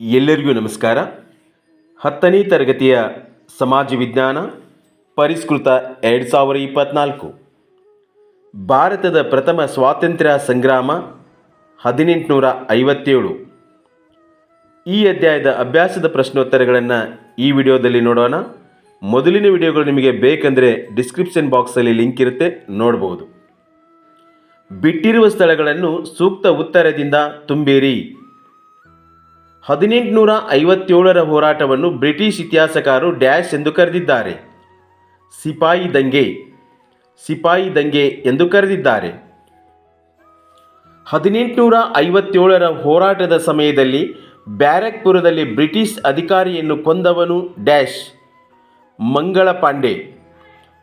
ಎಲ್ಲರಿಗೂ ನಮಸ್ಕಾರ. ಹತ್ತನೇ ತರಗತಿಯ ಸಮಾಜ ವಿಜ್ಞಾನ ಪರಿಷ್ಕೃತ ಎರಡು ಸಾವಿರ ಇಪ್ಪತ್ತ್ನಾಲ್ಕು ಭಾರತದ ಪ್ರಥಮ ಸ್ವಾತಂತ್ರ್ಯ ಸಂಗ್ರಾಮ ಹದಿನೆಂಟುನೂರ ಐವತ್ತೇಳು. ಈ ಅಧ್ಯಾಯದ ಅಭ್ಯಾಸದ ಪ್ರಶ್ನೋತ್ತರಗಳನ್ನು ಈ ವಿಡಿಯೋದಲ್ಲಿ ನೋಡೋಣ. ಮೊದಲಿನ ವಿಡಿಯೋಗಳು ನಿಮಗೆ ಬೇಕೆಂದರೆ ಡಿಸ್ಕ್ರಿಪ್ಷನ್ ಬಾಕ್ಸಲ್ಲಿ ಲಿಂಕ್ ಇರುತ್ತೆ, ನೋಡ್ಬೋದು. ಬಿಟ್ಟಿರುವ ಸ್ಥಳಗಳನ್ನು ಸೂಕ್ತ ಉತ್ತರದಿಂದ ತುಂಬಿರಿ. ಹದಿನೆಂಟುನೂರ ಐವತ್ತೇಳರ ಹೋರಾಟವನ್ನು ಬ್ರಿಟಿಷ್ ಇತಿಹಾಸಕಾರರು ಡ್ಯಾಶ್ ಎಂದು ಕರೆದಿದ್ದಾರೆ. ಸಿಪಾಯಿ ದಂಗೆ ಸಿಪಾಯಿ ದಂಗೆ ಎಂದು ಕರೆದಿದ್ದಾರೆ. ಹದಿನೆಂಟುನೂರ ಐವತ್ತೇಳರ ಹೋರಾಟದ ಸಮಯದಲ್ಲಿ ಬ್ಯಾರಕ್ಪುರದಲ್ಲಿ ಬ್ರಿಟಿಷ್ ಅಧಿಕಾರಿಯನ್ನು ಕೊಂದವನು ಡ್ಯಾಶ್. ಮಂಗಳ ಪಾಂಡೆ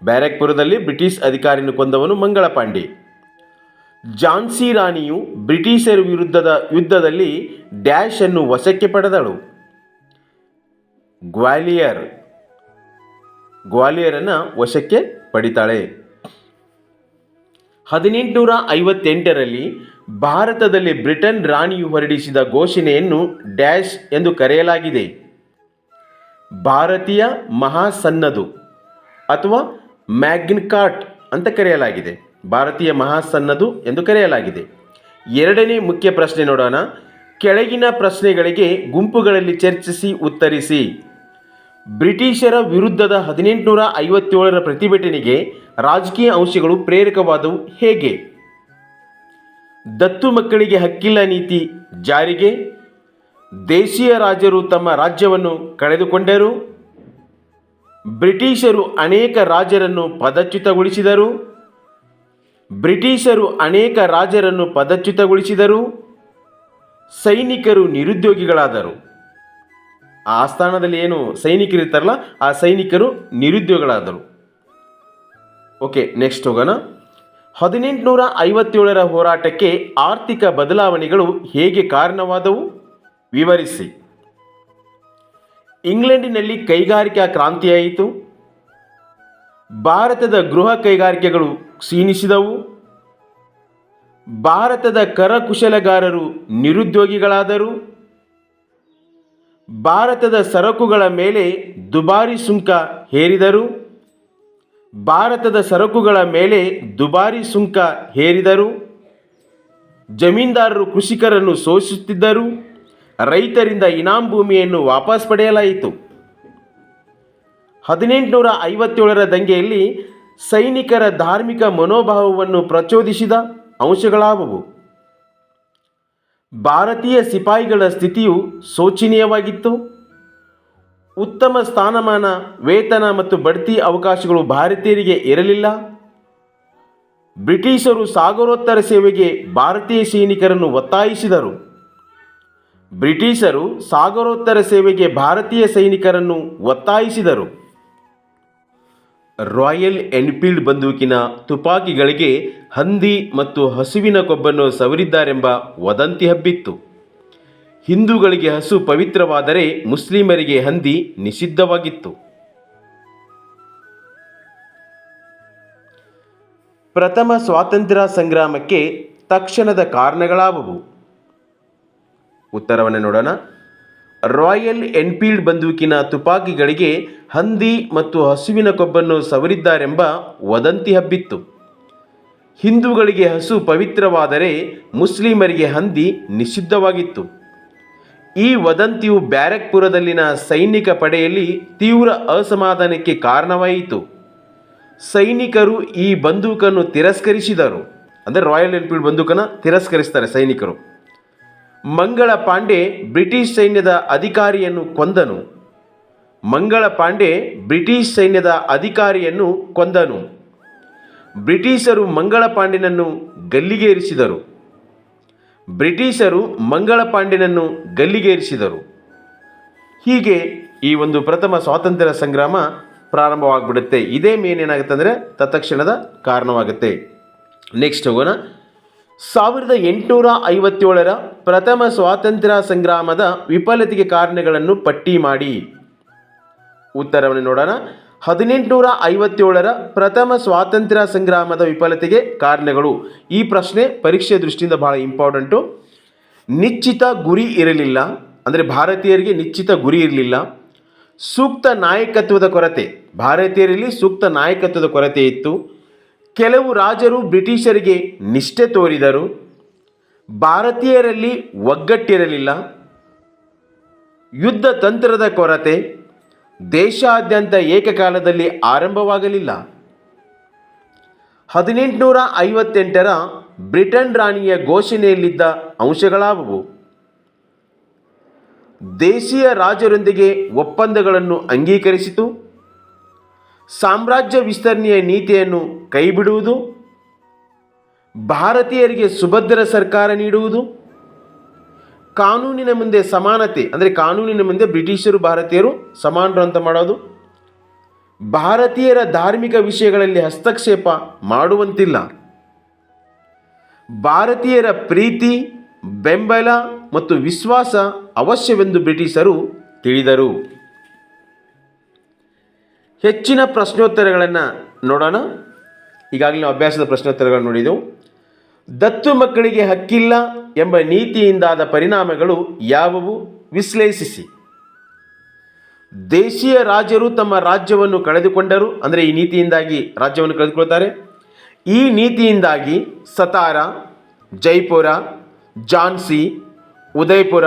ಬ್ಯಾರಕ್ಪುರದಲ್ಲಿ ಬ್ರಿಟಿಷ್ ಅಧಿಕಾರಿಯನ್ನು ಕೊಂದವನು ಮಂಗಳ ಪಾಂಡೆ ಝಾನ್ಸಿ ರಾಣಿಯು ಬ್ರಿಟಿಷರ ವಿರುದ್ಧದ ಯುದ್ಧದಲ್ಲಿ ಡ್ಯಾಶ್ ಅನ್ನು ವಶಕ್ಕೆ ಪಡೆದಳು. ಗ್ವಾಲಿಯರ್, ಗ್ವಾಲಿಯರನ್ನು ವಶಕ್ಕೆ ಪಡಿತಾಳೆ. ಹದಿನೆಂಟುನೂರ ಐವತ್ತೆಂಟರಲ್ಲಿ ಭಾರತದಲ್ಲಿ ಬ್ರಿಟನ್ ರಾಣಿಯು ಹೊರಡಿಸಿದ ಘೋಷಣೆಯನ್ನು ಡ್ಯಾಶ್ ಎಂದು ಕರೆಯಲಾಗಿದೆ. ಭಾರತೀಯ ಮಹಾಸನ್ನದು ಅಥವಾ ಮ್ಯಾಗ್ನಿಕಾಟ್ ಅಂತ ಕರೆಯಲಾಗಿದೆ. ಭಾರತೀಯ ಮಹಾಸನ್ನದು ಎಂದು ಕರೆಯಲಾಗಿದೆ. ಎರಡನೇ ಮುಖ್ಯ ಪ್ರಶ್ನೆ ನೋಡೋಣ. ಕೆಳಗಿನ ಪ್ರಶ್ನೆಗಳಿಗೆ ಗುಂಪುಗಳಲ್ಲಿ ಚರ್ಚಿಸಿ ಉತ್ತರಿಸಿ. ಬ್ರಿಟಿಷರ ವಿರುದ್ಧದ ಹದಿನೆಂಟುನೂರ ಐವತ್ತೇಳರ ಪ್ರತಿಭಟನೆಗೆ ರಾಜಕೀಯ ಅಂಶಗಳು ಪ್ರೇರಕವಾದವು ಹೇಗೆ? ದತ್ತು ಮಕ್ಕಳಿಗೆ ಹಕ್ಕಿಲ್ಲ ನೀತಿ ಜಾರಿಗೆ. ದೇಶೀಯ ರಾಜರು ತಮ್ಮ ರಾಜ್ಯವನ್ನು ಕಳೆದುಕೊಂಡರು. ಬ್ರಿಟಿಷರು ಅನೇಕ ರಾಜರನ್ನು ಪದಚ್ಯುತಗೊಳಿಸಿದರು. ಬ್ರಿಟಿಷರು ಅನೇಕ ರಾಜರನ್ನು ಪದಚ್ಯುತಗೊಳಿಸಿದರು, ಸೈನಿಕರು ನಿರುದ್ಯೋಗಿಗಳಾದರು. ಆ ಸ್ಥಾನದಲ್ಲಿ ಏನು ಸೈನಿಕರಿರ್ತಾರಲ್ಲ ಆ ಸೈನಿಕರು ನಿರುದ್ಯೋಗಿಗಳಾದರು. ಓಕೆ ನೆಕ್ಸ್ಟ್ ಹೋಗೋಣ. ಹದಿನೆಂಟುನೂರ ಐವತ್ತೇಳರ ಹೋರಾಟಕ್ಕೆ ಆರ್ಥಿಕ ಬದಲಾವಣೆಗಳು ಹೇಗೆ ಕಾರಣವಾದವು? ವಿವರಿಸಿ. ಇಂಗ್ಲೆಂಡಿನಲ್ಲಿ ಕೈಗಾರಿಕಾ ಕ್ರಾಂತಿಯಾಯಿತು. ಭಾರತದ ಗೃಹ ಕೈಗಾರಿಕೆಗಳು ಕ್ಷೀಣಿಸಿದವು. ಭಾರತದ ಕರಕುಶಲಗಾರರು ನಿರುದ್ಯೋಗಿಗಳಾದರು. ಭಾರತದ ಸರಕುಗಳ ಮೇಲೆ ದುಬಾರಿ ಸುಂಕ ಹೇರಿದರು. ಭಾರತದ ಸರಕುಗಳ ಮೇಲೆ ದುಬಾರಿ ಸುಂಕ ಹೇರಿದರು. ಜಮೀನ್ದಾರರು ಕೃಷಿಕರನ್ನು ಶೋಷಿಸುತ್ತಿದ್ದರು. ರೈತರಿಂದ ಇನಾಮ್ ಭೂಮಿಯನ್ನು ವಾಪಸ್ ಪಡೆಯಲಾಯಿತು. ಹದಿನೆಂಟುನೂರ ಐವತ್ತೇಳರ ದಂಗೆಯಲ್ಲಿ ಸೈನಿಕರ ಧಾರ್ಮಿಕ ಮನೋಭಾವವನ್ನು ಪ್ರಚೋದಿಸಿದ ಅಂಶಗಳಾವುವು. ಭಾರತೀಯ ಸಿಪಾಯಿಗಳ ಸ್ಥಿತಿಯು ಶೋಚನೀಯವಾಗಿತ್ತು. ಉತ್ತಮ ಸ್ಥಾನಮಾನ, ವೇತನ ಮತ್ತು ಬಡ್ತಿ ಅವಕಾಶಗಳು ಭಾರತೀಯರಿಗೆ ಇರಲಿಲ್ಲ. ಬ್ರಿಟಿಷರು ಸಾಗರೋತ್ತರ ಸೇವೆಗೆ ಭಾರತೀಯ ಸೈನಿಕರನ್ನು ಒತ್ತಾಯಿಸಿದರು. ಬ್ರಿಟಿಷರು ಸಾಗರೋತ್ತರ ಸೇವೆಗೆ ಭಾರತೀಯ ಸೈನಿಕರನ್ನು ಒತ್ತಾಯಿಸಿದರು. ರಾಯಲ್ ಎನ್ಫೀಲ್ಡ್ ಬಂದೂಕಿನ ತುಪಾಕಿಗಳಿಗೆ ಹಂದಿ ಮತ್ತು ಹಸುವಿನ ಕೊಬ್ಬನ್ನು ಸವರಿದ್ದಾರೆಂಬ ವದಂತಿ ಹಬ್ಬಿತ್ತು. ಹಿಂದೂಗಳಿಗೆ ಹಸು ಪವಿತ್ರವಾದರೆ ಮುಸ್ಲಿಮರಿಗೆ ಹಂದಿ ನಿಷಿದ್ಧವಾಗಿತ್ತು. ಪ್ರಥಮ ಸ್ವಾತಂತ್ರ್ಯ ಸಂಗ್ರಾಮಕ್ಕೆ ತಕ್ಷಣದ ಕಾರಣಗಳಾವುವು? ಉತ್ತರವನ್ನು ನೋಡೋಣ. ರಾಯಲ್ ಎನ್ಫೀಲ್ಡ್ ಬಂದೂಕಿನ ತುಪಾಕಿಗಳಿಗೆ ಹಂದಿ ಮತ್ತು ಹಸುವಿನ ಕೊಬ್ಬನ್ನು ಸವರಿದ್ದಾರೆಂಬ ವದಂತಿ ಹಬ್ಬಿತ್ತು. ಹಿಂದೂಗಳಿಗೆ ಹಸು ಪವಿತ್ರವಾದರೆ ಮುಸ್ಲಿಮರಿಗೆ ಹಂದಿ ನಿಷಿದ್ಧವಾಗಿತ್ತು. ಈ ವದಂತಿಯು ಬ್ಯಾರಕ್ಪುರದಲ್ಲಿನ ಸೈನಿಕ ಪಡೆಯಲ್ಲಿ ತೀವ್ರ ಅಸಮಾಧಾನಕ್ಕೆ ಕಾರಣವಾಯಿತು. ಸೈನಿಕರು ಈ ಬಂದೂಕನ್ನು ತಿರಸ್ಕರಿಸಿದರು. ಅಂದರೆ ರಾಯಲ್ ಎನ್ಫೀಲ್ಡ್ ಬಂದೂಕನ್ನು ತಿರಸ್ಕರಿಸ್ತಾರೆ ಸೈನಿಕರು. ಮಂಗಳ ಪಾಂಡೆ ಬ್ರಿಟಿಷ್ ಸೈನ್ಯದ ಅಧಿಕಾರಿಯನ್ನು ಕೊಂದನು. ಮಂಗಳ ಪಾಂಡೆ ಬ್ರಿಟಿಷ್ ಸೈನ್ಯದ ಅಧಿಕಾರಿಯನ್ನು ಕೊಂದನು. ಬ್ರಿಟಿಷರು ಮಂಗಳ ಪಾಂಡೆನನ್ನು ಗಲ್ಲಿಗೇರಿಸಿದರು. ಬ್ರಿಟಿಷರು ಮಂಗಳ ಪಾಂಡೆನನ್ನು ಗಲ್ಲಿಗೇರಿಸಿದರು. ಹೀಗೆ ಈ ಒಂದು ಪ್ರಥಮ ಸ್ವಾತಂತ್ರ್ಯ ಸಂಗ್ರಾಮ ಪ್ರಾರಂಭವಾಗಿಬಿಡುತ್ತೆ. ಇದೇ ಮೇನ್ ಏನಾಗುತ್ತೆ ಅಂದರೆ ತತ್ಕ್ಷಣದ ಕಾರಣವಾಗುತ್ತೆ. ನೆಕ್ಸ್ಟ್ ಹೋಗೋಣ. ಸಾವಿರದ ಎಂಟುನೂರ ಐವತ್ತೇಳರ ಪ್ರಥಮ ಸ್ವಾತಂತ್ರ್ಯ ಸಂಗ್ರಾಮದ ವಿಫಲತೆಗೆ ಕಾರಣಗಳನ್ನು ಪಟ್ಟಿ ಮಾಡಿ. ಉತ್ತರವನ್ನು ನೋಡೋಣ. ಹದಿನೆಂಟುನೂರ ಐವತ್ತೇಳರ ಪ್ರಥಮ ಸ್ವಾತಂತ್ರ್ಯ ಸಂಗ್ರಾಮದ ವಿಫಲತೆಗೆ ಕಾರಣಗಳು. ಈ ಪ್ರಶ್ನೆ ಪರೀಕ್ಷೆ ದೃಷ್ಟಿಯಿಂದ ಬಹಳ ಇಂಪಾರ್ಟೆಂಟು ನಿಶ್ಚಿತ ಗುರಿ ಇರಲಿಲ್ಲ. ಅಂದರೆ ಭಾರತೀಯರಿಗೆ ನಿಶ್ಚಿತ ಗುರಿ ಇರಲಿಲ್ಲ. ಸೂಕ್ತ ನಾಯಕತ್ವದ ಕೊರತೆ. ಭಾರತೀಯರಲ್ಲಿ ಸೂಕ್ತ ನಾಯಕತ್ವದ ಕೊರತೆ ಇತ್ತು. ಕೆಲವು ರಾಜರು ಬ್ರಿಟಿಷರಿಗೆ ನಿಷ್ಠೆ ತೋರಿದರು. ಭಾರತೀಯರಲ್ಲಿ ಒಗ್ಗಟ್ಟಿರಲಿಲ್ಲ. ಯುದ್ಧ ತಂತ್ರದ ಕೊರತೆ. ದೇಶಾದ್ಯಂತ ಏಕಕಾಲದಲ್ಲಿ ಆರಂಭವಾಗಲಿಲ್ಲ. ಹದಿನೆಂಟುನೂರ ಐವತ್ತೆಂಟರ ಬ್ರಿಟನ್ ರಾಣಿಯ ಘೋಷಣೆಯಲ್ಲಿದ್ದ ಅಂಶಗಳಾವುವು. ದೇಶೀಯ ರಾಜರೊಂದಿಗೆ ಒಪ್ಪಂದಗಳನ್ನು ಅಂಗೀಕರಿಸಿತು. ಸಾಮ್ರಾಜ್ಯ ವಿಸ್ತರಣೆಯ ನೀತಿಯನ್ನು ಕೈಬಿಡುವುದು, ಭಾರತೀಯರಿಗೆ ಸುಭದ್ರ ಸರ್ಕಾರ ನೀಡುವುದು, ಕಾನೂನಿನ ಮುಂದೆ ಸಮಾನತೆ, ಅಂದರೆ ಕಾನೂನಿನ ಮುಂದೆ ಬ್ರಿಟಿಷರು, ಭಾರತೀಯರು ಸಮಾನರು ಅಂತ ಮಾಡೋದು, ಭಾರತೀಯರ ಧಾರ್ಮಿಕ ವಿಷಯಗಳಲ್ಲಿ ಹಸ್ತಕ್ಷೇಪ ಮಾಡುವಂತಿಲ್ಲ. ಭಾರತೀಯರ ಪ್ರೀತಿ, ಬೆಂಬಲ ಮತ್ತು ವಿಶ್ವಾಸ ಅವಶ್ಯವೆಂದು ಬ್ರಿಟಿಷರು ತಿಳಿದರು. ಹೆಚ್ಚಿನ ಪ್ರಶ್ನೋತ್ತರಗಳನ್ನು ನೋಡೋಣ. ಈಗಾಗಲೇ ನಾವು ಅಭ್ಯಾಸದ ಪ್ರಶ್ನೋತ್ತರಗಳನ್ನು ನೋಡಿದೆವು. ದತ್ತು ಮಕ್ಕಳಿಗೆ ಹಕ್ಕಿಲ್ಲ ಎಂಬ ನೀತಿಯಿಂದಾದ ಪರಿಣಾಮಗಳು ಯಾವುವು? ವಿಶ್ಲೇಷಿಸಿ. ದೇಶೀಯ ರಾಜರು ತಮ್ಮ ರಾಜ್ಯವನ್ನು ಕಳೆದುಕೊಂಡರು. ಅಂದರೆ ಈ ನೀತಿಯಿಂದಾಗಿ ರಾಜ್ಯವನ್ನು ಕಳೆದುಕೊಳ್ತಾರೆ. ಈ ನೀತಿಯಿಂದಾಗಿ ಸತಾರ, ಜೈಪುರ, ಝಾನ್ಸಿ, ಉದಯ್ಪುರ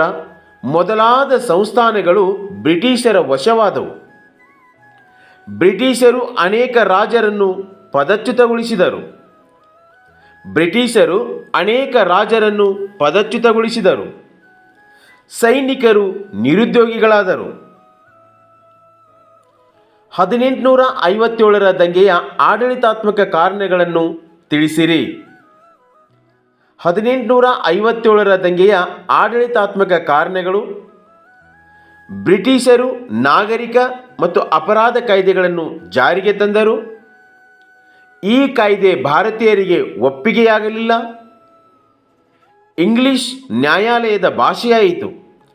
ಮೊದಲಾದ ಸಂಸ್ಥಾನಗಳು ಬ್ರಿಟಿಷರ ವಶವಾದವು. ಬ್ರಿಟಿಷರು ಅನೇಕ ರಾಜರನ್ನು ಪದಚ್ಯುತಗೊಳಿಸಿದರು. ಬ್ರಿಟಿಷರು ಅನೇಕ ರಾಜರನ್ನು ಪದಚ್ಯುತಗೊಳಿಸಿದರು. ಸೈನಿಕರು ನಿರುದ್ಯೋಗಿಗಳಾದರು. ಹದಿನೆಂಟುನೂರ ಐವತ್ತೇಳರ ದಂಗೆಯ ಆಡಳಿತಾತ್ಮಕ ಕಾರಣಗಳನ್ನು ತಿಳಿಸಿರಿ. ಹದಿನೆಂಟುನೂರ ಐವತ್ತೇಳರ ದಂಗೆಯ ಆಡಳಿತಾತ್ಮಕ ಕಾರಣಗಳು ಬ್ರಿಟಿಷರು ನಾಗರಿಕ ಮತ್ತು ಅಪರಾಧ ಕಾಯ್ದೆಗಳನ್ನು ಜಾರಿಗೆ ತಂದರು. ಈ ಕಾಯ್ದೆ ಭಾರತೀಯರಿಗೆ ಒಪ್ಪಿಗೆಯಾಗಲಿಲ್ಲ. ಇಂಗ್ಲಿಷ್ ನ್ಯಾಯಾಲಯದ ಭಾಷೆಯಾಯಿತು.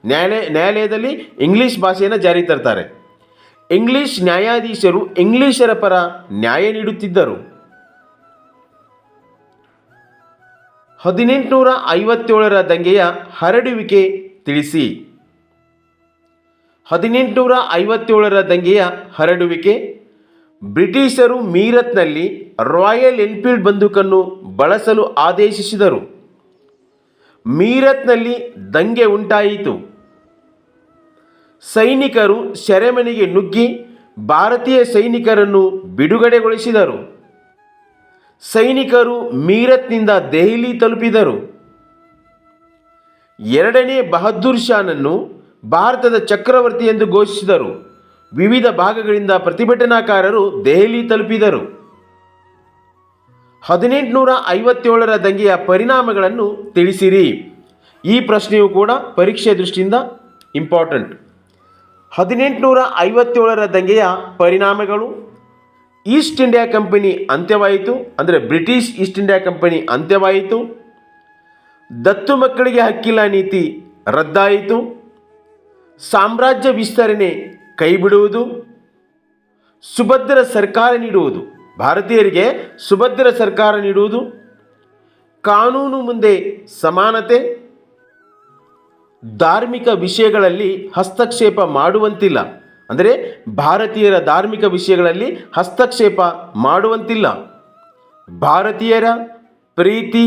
ನ್ಯಾಯಾಲಯ, ನ್ಯಾಯಾಲಯದಲ್ಲಿ ಇಂಗ್ಲಿಷ್ ಭಾಷೆಯನ್ನು ಜಾರಿ ತರ್ತಾರೆ. ಇಂಗ್ಲಿಷ್ ನ್ಯಾಯಾಧೀಶರು ಇಂಗ್ಲಿಷರ ಪರ ನ್ಯಾಯ ನೀಡುತ್ತಿದ್ದರು. ಹದಿನೆಂಟುನೂರ ಐವತ್ತೇಳರ ದಂಗೆಯ ಹರಡುವಿಕೆ ತಿಳಿಸಿ. ಹದಿನೆಂಟುನೂರ ಐವತ್ತೇಳರ ದಂಗೆಯ ಹರಡುವಿಕೆ, ಬ್ರಿಟಿಷರು ಮೀರತ್ನಲ್ಲಿ ರಾಯಲ್ ಎನ್ಫೀಲ್ಡ್ ಬಂದೂಕನ್ನು ಬಳಸಲು ಆದೇಶಿಸಿದರು. ಮೀರತ್ನಲ್ಲಿ ದಂಗೆ ಉಂಟಾಯಿತು. ಸೈನಿಕರು ಸೆರೆಮನೆಗೆ ನುಗ್ಗಿ ಭಾರತೀಯ ಸೈನಿಕರನ್ನು ಬಿಡುಗಡೆಗೊಳಿಸಿದರು. ಸೈನಿಕರು ಮೀರತ್ನಿಂದ ದೆಹಲಿ ತಲುಪಿದರು. ಎರಡನೇ ಬಹದ್ದೂರ್ ಶಾನನ್ನು ಭಾರತದ ಚಕ್ರವರ್ತಿ ಎಂದು ಘೋಷಿಸಿದರು. ವಿವಿಧ ಭಾಗಗಳಿಂದ ಪ್ರತಿಭಟನಾಕಾರರು ದೆಹಲಿ ತಲುಪಿದರು. ಹದಿನೆಂಟುನೂರ ಐವತ್ತೇಳರ ದಂಗೆಯ ಪರಿಣಾಮಗಳನ್ನು ತಿಳಿಸಿರಿ. ಈ ಪ್ರಶ್ನೆಯು ಕೂಡ ಪರೀಕ್ಷೆ ದೃಷ್ಟಿಯಿಂದ ಇಂಪಾರ್ಟೆಂಟ್. ಹದಿನೆಂಟುನೂರ ಐವತ್ತೇಳರ ದಂಗೆಯ ಪರಿಣಾಮಗಳು, ಈಸ್ಟ್ ಇಂಡಿಯಾ ಕಂಪನಿ ಅಂತ್ಯವಾಯಿತು, ಅಂದರೆ ಬ್ರಿಟಿಷ್ ಈಸ್ಟ್ ಇಂಡಿಯಾ ಕಂಪನಿ ಅಂತ್ಯವಾಯಿತು. ದತ್ತು ಮಕ್ಕಳಿಗೆ ಹಕ್ಕಿಲ್ಲ ನೀತಿ ರದ್ದಾಯಿತು. ಸಾಮ್ರಾಜ್ಯ ವಿಸ್ತರಣೆ ಕೈಬಿಡುವುದು, ಸುಭದ್ರ ಸರ್ಕಾರ ನೀಡುವುದು. ಭಾರತೀಯರಿಗೆ ಸುಭದ್ರ ಸರ್ಕಾರ ನೀಡುವುದು, ಕಾನೂನು ಮುಂದೆ ಸಮಾನತೆ, ಧಾರ್ಮಿಕ ವಿಷಯಗಳಲ್ಲಿ ಹಸ್ತಕ್ಷೇಪ ಮಾಡುವಂತಿಲ್ಲ. ಅಂದರೆ ಭಾರತೀಯರ ಧಾರ್ಮಿಕ ವಿಷಯಗಳಲ್ಲಿ ಹಸ್ತಕ್ಷೇಪ ಮಾಡುವಂತಿಲ್ಲ. ಭಾರತೀಯರ ಪ್ರೀತಿ,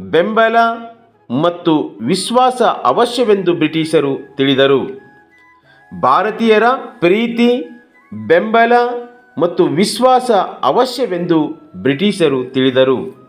ಬೆಂಬಲ ಮತ್ತು ವಿಶ್ವಾಸ ಅವಶ್ಯವೆಂದು ಬ್ರಿಟಿಷರು ತಿಳಿದರು. ಭಾರತೀಯರ ಪ್ರೀತಿ ಬೆಂಬಲ ಮತ್ತು ವಿಶ್ವಾಸ ಅವಶ್ಯವೆಂದು ಬ್ರಿಟಿಷರು ತಿಳಿದರು.